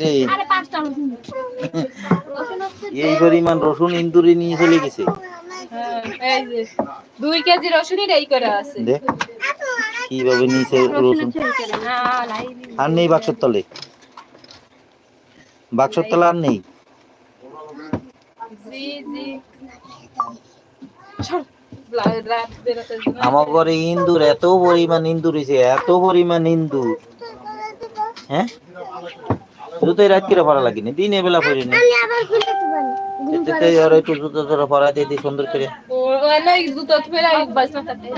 রে। এই পরিমাণ রসুন ইন্দুরে নিয়ে চলে গেছে। দুই কেজি রসুনই এই করে আছে। কীভাবে নিচে রসুন? আর নেই বাক্সর তলে। বাক্সর তলে আর নেই। আমার ঘরে ইন্দুর এত পরিমাণ ইন্দুর এত পরিমাণ ইন্দুর। হ্যাঁ? জুতোই রাত করে পড়া লাগেনি? দিনে বেলা পড়ি না আমি আবার খুলতে পারি। এতে আর একটু জুতো জোড়া পরা দিয়ে দিই সুন্দর করে। ও না জুতো ফেরা বাস না থাকে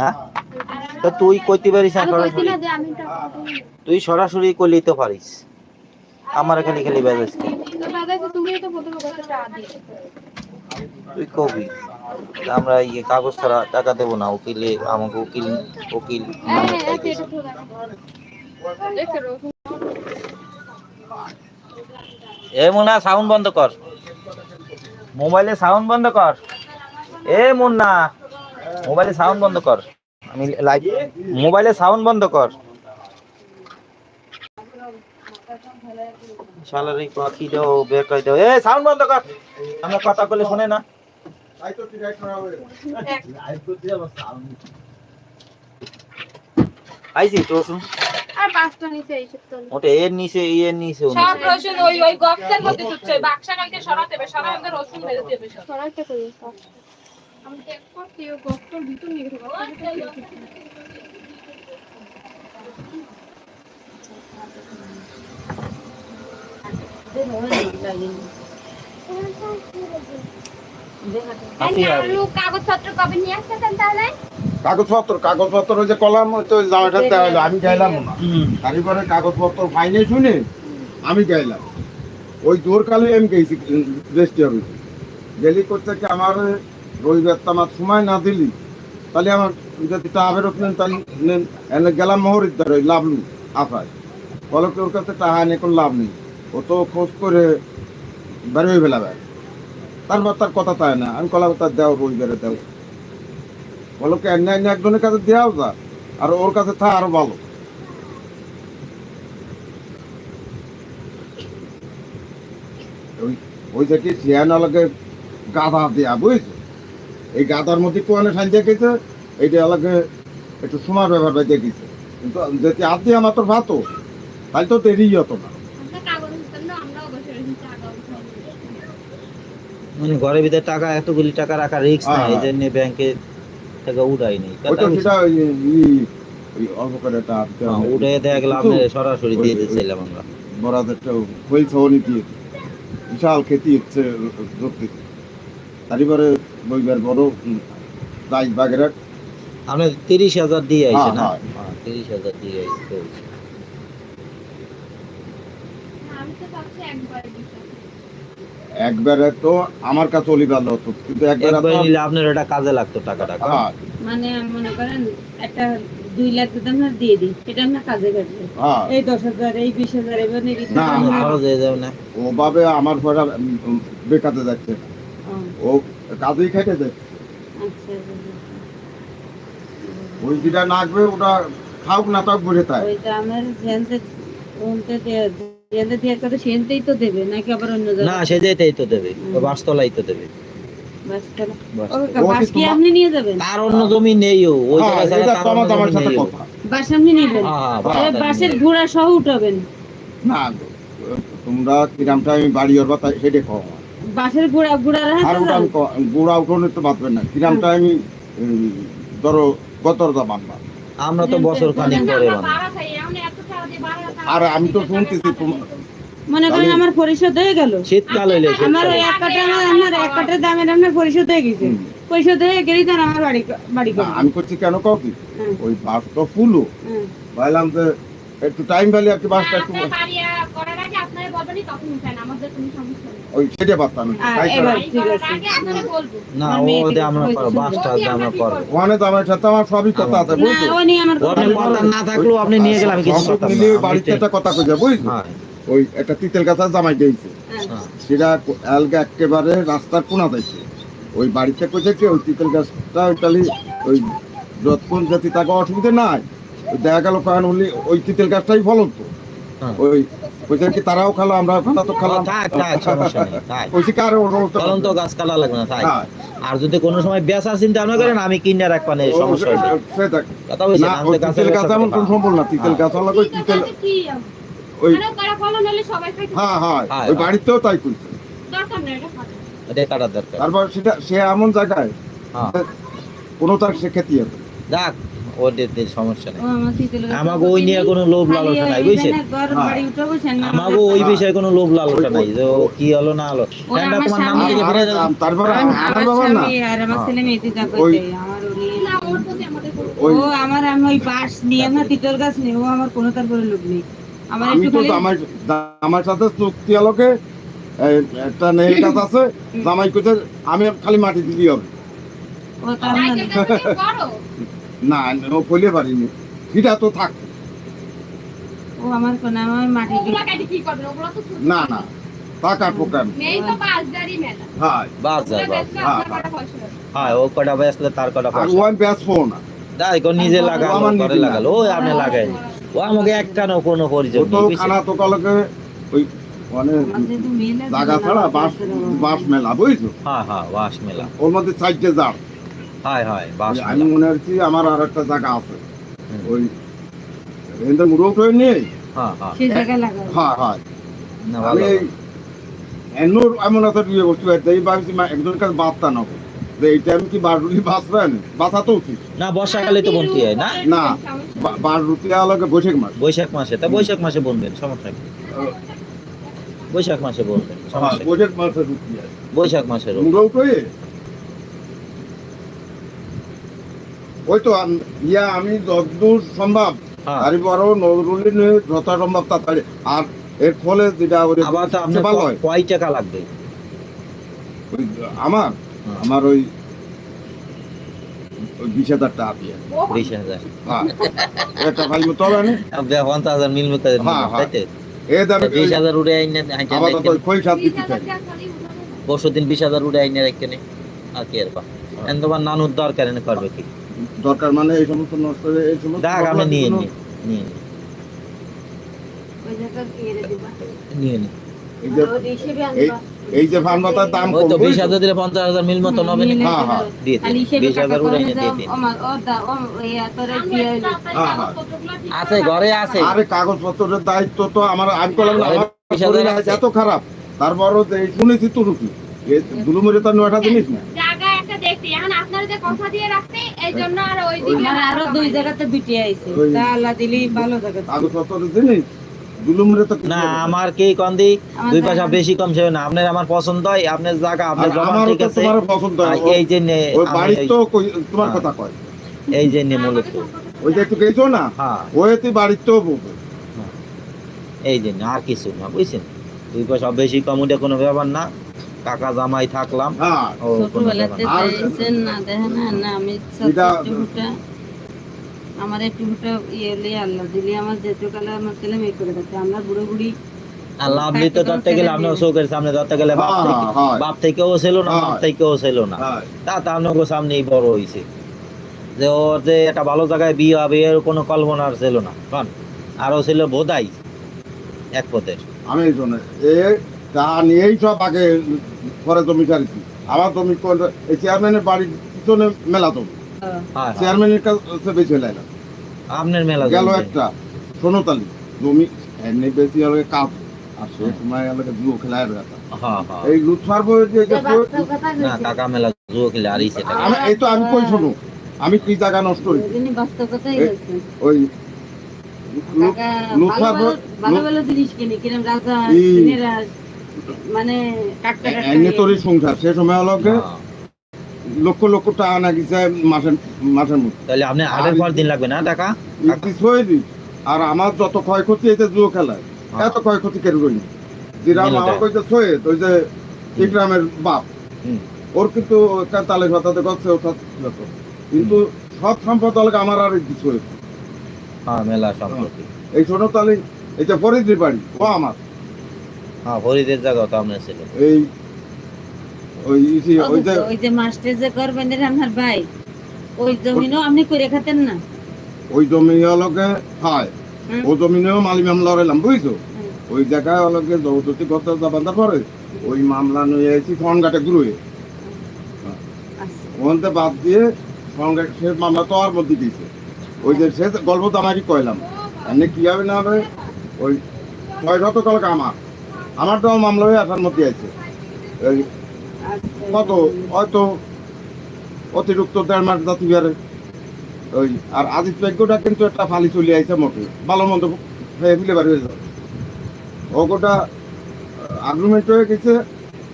হ্যাঁ? তো তুই কইতে পারিস না আমি কইছি সরাসরি? না যে আমি তুই সরাসরি করলেই তো পারিস। আমার খালি খালি বাজাস তুই কবি। আমরা ইয়ে কাগজ ছাড়া টাকা দেবো না উকিলে আমাকে উকিল উকিল তাই। তো এ মুন্না সাউন্ড বন্ধ কর। মোবাইলে সাউন্ড বন্ধ কর। এ মুন্না, মোবাইলে সাউন্ড বন্ধ কর। আমি লাইভ মোবাইলে সাউন্ড বন্ধ কর। এই পাখি দাও বের করে দাও। এ সাউন্ড বন্ধ কর। আমরা কথা বলে শুনে না। আইছি তো শুন। আর পাঁচটা নিচে এইসব তো ওটা এর নিচে এর নিচে সব রসুন ওই ওই গর্তের মধ্যে ঢুকছে। বাক্সা কালকে সরাতে হবে। সরাতে রসুন মেরে দেবে সব। সরাইতে করি আমি চেক করছি ভিতর নিয়ে গেছে। আলু কাগজপত্র কবে নিয়ে আসতেছেন তাহলে? কাগজপত্র কাগজপত্র ওই যে কলাম ওই তো দেওয়া হলো। আমি গাইলাম না। কারিগরের কাগজপত্র ফাইনে শুনে আমি গাইলাম। ওই দূর কালে আমি গেছি রেজিস্ট্রি অফিসে গেলি করতে কি আমার রবিবার তো আমার সময় না দিলি? তাহলে আমার যদি টাকা ফেরত নেন তাহলে গেলাম মহরিদ্দার ওই লাভলু আফায়। বলো কি ওর কাছে টাকা এনে কোনো লাভ নেই? ও তো খোঁজ করে বেরোয় ফেলাবে তারপর তার কথা তাই না। আমি কলা তার দেও রবিবারে দেও বলো কি এনে এনে একজনের কাছে দেওয়াও যা আর ওর কাছে থা আরও ভালো। ওই- ওই যে কি শিয়ানালকে গাধা দেয়া বুঝছ? এই গাধার মধ্যে কোয়ানে সাঞ্জে গেছে এইটা এলাকে একটু বেঁচে গেছে। কিন্তু যদি আমার তো ভাতো তাহলে তো দেরি হতো না। মানে ঘরের ভিতরে টাকা এতগুলি টাকা রাখা রিস্ক না হ্যাঁ, এই জন্য ব্যাংকে টাকা উঠাই নেই। উঠে দেখা গেল আপনি সরাসরি দিয়ে দিয়েছিলাম আমরা। হয়েছে বিশাল খেতি হচ্ছে ধরতে। তারপরে বইবার বড় দাইশ বাগেরা আপনি তিরিশ হাজার দিয়ে আইছে না হ্যাঁ, হ্যাঁ, তিরিশ হাজার দিয়ে আইছে আমি তো একবার দিতাম একবারে তো আমার কাছে হতো কিন্তু একবারে একবার নিলে আপনার ওটা কাজে লাগতো টাকাটা। হ্যাঁ। মানে মনে করেন একটা দুই লাখ যদি আমরা দিয়ে দিই সেটা আমরা কাজে কাটবে হ্যাঁ। এই দশ হাজার এই বিশ হাজার এবার নিয়ে না, খরচ হয়ে যাবে না। ওভাবে আমার উম, বেকাতে যাচ্ছে। ও, কাজেই খাইতে যায়। আচ্ছা, আচ্ছা, ওই যেটা নাচবে ওটা খাওক না তাও বসে তাই। ওইটা আমার জেনতে তো দেবে নাকি আবার অন্য না তো দেবে বাসতলাই তো দেবে। তোমার- আপনি নিয়ে যাবেন? তার অন্য জমি নেই ওই জায়গা ছাড়া এটা তার তোমার অন্য আমার জমি সাথে নেই ও। কথা। বাস আপনি নেবেন তাহলে বাসটা বাসের ঘোড়া সহ উঠাবেন। না তোমরা কিরামটা আমি বাড়ি ওর তাই সেটা বাসের আর গুড়া উঠোনে তো না। কিরামটা আমি উম, ধরো আমরা তো বছর খানিক পরে আমরা আর আমি তো শুনতেছি তোমার মনে করেন আমার পরিশোধ হয়ে গেল। শীতকাল হইলে আমার ওই এক কাঠা আমার আমার এক কাঠের দামের আপনার পরিশোধ হয়ে গেছে। পরিশোধ হয়ে গেলেই তার আমার বাড়ি বাড়ি আমি করছি কেন কাউ কি? ওই বাস তো ফুলো বললাম যে একটু টাইম পেলে আর বাসটা একটু করার আগে আপনারা বলবেন তখন উঠেন আমাদের কোনো সমস্যা ওই সেটা পারতাম না ও থেকে আমরা শুধু। বাসটা দিয়ে আমরা করব। ওখানে তো আমার সাথে আমার সবই কথা আছে বুঝছ ও নিয়ে আমার কথা ওর না থাকলেও আপনি নিয়ে গেলে আমি কিছু সংসদ করতাম না। বাড়িতে একটা কথা কইছে বুঝছ হ্যাঁ, ওই একটা তিতেল গাছা জামাই দিয়েছে। হ্যাঁ। সেটা আলগা একেবারে রাস্তার কোনা দেখছে ওই বাড়িতে কইছে কি ওই তিতেল গাছটা ওইটালি ওই যতক্ষণ জাতি তাকে অসুবিধা নাই দেখা গেল কারণ হলি ওই তিতেল গাছটাই ফলন তো। হ্যাঁ। ওই ওইটা কি তারাও খালো আমরাও খালা? তো খালাম থাক থাক সমস্যা নেই থাক ওই কার অনুরোধ তো গাছ কাটা লাগবে না থাক হ্যাঁ। আর যদি কোনো সময় বেচার চিন্তা না করেন আমি কিনে রাখবা নেই সমস্যা কথা বলছি না তিতেল গাছ এমন কোন না তিতেল গাছ হলো ওই তিতেল ওই মানে হ্যাঁ হ্যাঁ হ্যাঁ, ওই হ্যাঁ। বাড়িতেও তাই করছে দরকার তারপর সেটা সে এমন জায়গায় হ্যাঁ। কোনো তার সে খেতে হবে যাক সমস্যা নেই। আমার আমাকে ওই নিয়ে কোনো লোভ লালসা নাই বুঝছেন? না আমাকে ওই বিষয়ে কোনো লোভ লালসা নাই যে কি হলো না হলো। ওরা তোমার নাম থেকে ফিরে যাবে তারপর আমার বাবা না? আর ছেলে মেয়ে ওই ও আমার আমি ওই নিয়ে তিতল গাছ নিয়ে ও আমার কোনো নেই। আমার একটু সাথে চুক্তি আলোকে একটা নেই আছে জামাই কোথায় আমি খালি মাটি দিলি হবে। ও তার না ও পারিনি। তো থাক। ও আমার কোন আমার মাটি কি করবেন? ওগুলা তো না না কাটবো নেই তো বাঁশঝাড়ি মেলা। হ্যাঁ বাস বাস বেচলে হ্যাঁ? হ্যাঁ ও কটা বেসলে তার কটা আর পয়সা। ও আমি বেচবো না যাই কোন নিজে লাগালো করে লাগালো। ও আপনি লাগাই ও আমাকে একটা না কোনো পরিচয় তো খানা তো কালকে ওই মানে জায়গা ছাড়া বাস বাস মেলা বুঝছ? হ্যাঁ হ্যাঁ বাস মেলা। ওর মধ্যে চারটে জার। হয় হয় আমি মনে হচ্ছি আমার আর একটা জায়গা আছে। ওই হ্যাঁ হ্যাঁ। হ্যাঁ হ্যাঁ। না আমি ভালো এমন এমন একটা বিয়ে বস্তু আছে এই ভাবছি একজনের কাছে বার্তা নেব যে এইটা আমি কি বারুলি বাঁচবেন? বাঁচা তো উচিত। না বর্ষাকালে তো বনতে হয় না? না বা- আলোকে বৈশাখ মাস। বৈশাখ মাসে তা বৈশাখ মাসে বনবেন সমস্যা কি বৈশাখ মাসে হ্যাঁ, কি? বৈশাখ মাসে বৈশাখ মাসের মুড়ো করে ওই তো ইয়া আমি যতদূর সম্ভব হ্যাঁ। আরে বড় নজরুলি তাড়াতাড়ি আর এর ফলে যেটা ওই আবার তো আপনার ভালো কয় টাকা লাগবে? ওই আমার হ্যাঁ। আমার ওই ওই বিশ হাজার টাকা দিয়ে। বিশ হাজার। হ্যাঁ। একটা ভাই মতো হবে না? পঞ্চাশ হাজার মিল মতো হ্যাঁ, হ্যাঁ। এ দামে বিশ হাজার উড়ে আইনে আবার তো খই সাত দিতে চাই। পরশু দিন বিশ হাজার উড়ে আইনে রেখে নে আর কি তোমার নানুর দরকার এনে করবে কি? দরকার মানে এই সমস্ত নষ্ট হয়ে এই সমস্ত দেখ আপনি মশলা নিয়ে নিন নিয়ে নিয়ে নিন এই যে দাম কম তো বিশ বুঝছ? হাজার দিলে পঞ্চাশ হাজার মিল মতো না হ্যাঁ, হ্যাঁ। দিয়ে খালি দিন হিসেবে বিশ হাজার টাকা উড়ে করে দিয়ে দাও, দিন। হ্যাঁ, হ্যাঁ। আছে ঘরে আছে। আরে কাগজপত্রের দায়িত্ব তো আমার আমি করলাম না আমার। এত খারাপ। তারপরও শুনেছি তো রুটি দুলুমুড়ে তো নয়টা জিনিস না। যে কথা দিয়ে রাখছে এই জন্য আর ওই দিকে আমার আরও দুই জায়গাতে আইছে। তা আল্লাহ দিলি ভালো না আমার কি কন্দি দুই পয়সা বেশি কম সেবে না। আপনার আমার পছন্দ হয় আপনার জায়গা আপনার আর জমা ঠিক আছে। পছন্দ হয়। এই যে নে- ওই আমি বাড়ির এই- তো তোমার হ্যাঁ। কথা কয়। এই যে নে মূলত ওই যে একটু গেছো না? হ্যাঁ। ওই তুই বাড়ির তো এই যে নে, আর কিছু না বুঝছেন? দুই পয়সা বেশি কম ওটা কোনো ব্যাপার না। কাকা জামাই থাকলাম। হ্যাঁ। আমার এই টুকুটা ইয়ে আল্লাহ দিলি আমার কালে আমার ছেলে মেয়ে করে আমরা বুড়ো বুড়ি। আর লাভলি তো ধরতে গেলে আপনার চোখের সামনে ধরতে গেলে বাপ হ্যাঁ, থেকে হ্যাঁ। বাপ থেকেও ছিল না বাপ। থেকেও ছিল না। তা তো সামনেই বড় হয়েছে যে ওর যে একটা ভালো জায়গায় বিয়ে হবে এর কোনো কল্পনা আর ছিল না। কারণ আরও ছিল বোধাই এক পথের। আমি তা নিয়েই সব আগে পরে জমি ছাড়ছি আমার জমি এই চেয়ারম্যানের বাড়ির পিছনে মেলা জমি। হ্যাঁ। হ্যাঁ। চেয়ারম্যানের কাছে বেশি লাইলাম আপনার মেলা গেল। একটা সোনতালি। জমি এমনি বেশি হলে কাজ। আর সেই সময় এলাকা জুয়ো খেলায় বেড়াতাম হ্যাঁ হ্যাঁ। এই লুৎফার বই যে না কাকা মেলা জুয়ো খেলে আর আমি এই তো আমি কই শুনো? আমি কি জায়গা নষ্ট করি ওই লুৎফার জিনিস কিনে কিরম রাজা মানে টাটকা টাটকা এমনি। তোর সংসার। সে সময় হলো হ্যাঁ। লক্ষ লক্ষ টাকা না মাসের মাসের মধ্যে। তাহলে আপনি আগের পর দিন লাগবে না টাকা? কিছু হয়ে আর আমার যত ক্ষয়ক্ষতি এটা জুয়ো খেলায় হ্যাঁ। এত ক্ষয়ক্ষতি কেন করি যেরাম আমার কইতে সৈয়দ ওই যে ইকরামের বাপ ওর কিন্তু তালে ভাতাতে গছে ওঠা কিন্তু সব সম্পদ হলে আমার আর কিছু হয়েছে হ্যাঁ মেলা সম্পত্তি। এই ছোট তালে এই যে ফরিদ্রি বাড়ি ও আমার। হ্যাঁ হরিদের জায়গা তো আপনার ছিল এই ওই ইসি ওই যে ওই যে মাস্টার যে আপনার ভাই ওই জমিনও আপনি করে খাতেন না? ওই জমি হলকে হয় জমিনেও মালি মামলা হলাম বুঝছ? ওই জায়গায় হলকে জবরদস্তি করতে বান্ধার পরে ওই মামলা নিয়ে এসেছি ঘুরে আচ্ছা। ওখানতে বাদ দিয়ে ফোন ঘাট সে মামলা তো আর মধ্যে দিয়েছে। ওই যে সে গল্প তো আমাকে কইলাম। এমনি কি হবে না হবে ওই ছয় শত কলক আমার। আমার তো মামলা হয়ে আসার মধ্যে আছে। আচ্ছা কত হয়তো অতিরিক্ত দেড় মাস জাতি বিহারে ওই আর আদিত ভাগ্যটা কিন্তু একটা ফালি চলে আইছে মোটে। ভালো মন্দ হয়ে ফেলে বার হয়ে যাবে। ওটা আগ্রুমেন্ট হয়ে গেছে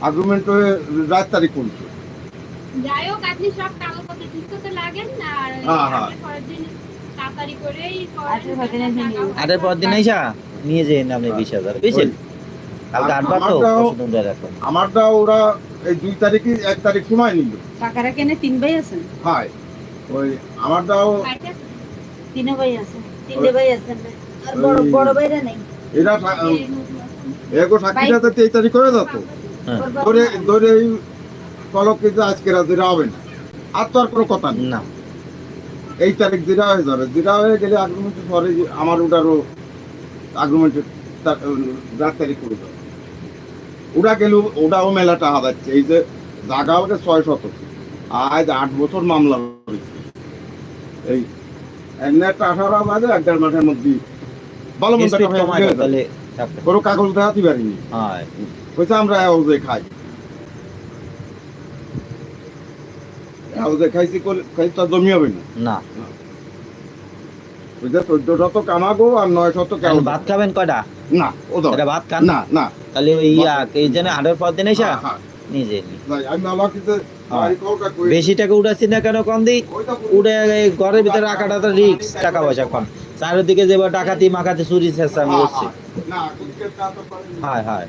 আগ্রুমেন্ট হয়ে রাত তারিখ করছে যাই হোক আপনি সব কাগজপত্র ঠিক করতে লাগেন আর হ্যাঁ, হ্যাঁ। পরের দিন তাড়াতাড়ি করেই আটের পরের নিয়ে পর দিন আইসা? নিয়ে যেন আপনি বিশ হাজার। বুঝছেন? কালকে আটবার তো আমারটা ওরা এই দুই তারিখে এক তারিখ সময় নিল। কাকারা কেনে তিন ভাই আছেন? হয় ওই আমারটাও পাইতে- তিন ভাই আছে। তিনটে ভাই আছেন আর বড় বড় ভাইরা নেই। এরা এগো সাক্ষীটাতে তেইশ তারিখ হয়ে। যেত। ধরে ধরে এই কলকে যে আজকে হবে না আর তো আর কোনো কথা নেই। না। এই তারিখ যেটা হয়ে যাবে যেটা হয়ে গেলে আগ্রমেন্টের পরে আমার ওটারও আগ্রমেন্টের রাত তারিখ করে যাবে ওটা গেল ওটাও মেলাটা হারাচ্ছে এই যে জায়গা ওটা ছয় শত আজ আট বছর মামলা হয়েছে। এই এমনি একটা আঠারো বাজে এক দেড় মাসের মধ্যে ভালো মন্দ। কোনো কাগজ দেখাতে পারিনি হয়েছে আমরা হাউজে খাই। খাইছি খাই তো জমি হবে না। না। বুঝলে চোদ্দ শত কামাবো আর নয় শত ভাত খাবেন কয়টা? না ও এটা ভাত খান? না না। তাহলে ইয়া এই জন্য আটের পর দিন আইসা হ্যাঁ, হ্যাঁ, নিজে নি। বেশি টাকা উঠাচ্ছি কেন কম দিই উঠে ঘরের ভিতরে রাখাটা তো রিক্স টাকা পয়সা কম। চারিদিকে যে ডাকাতি মাকাতি চুরি চেষ্টা আমি হ্যাঁ, করছি। হ্যাঁ। হয়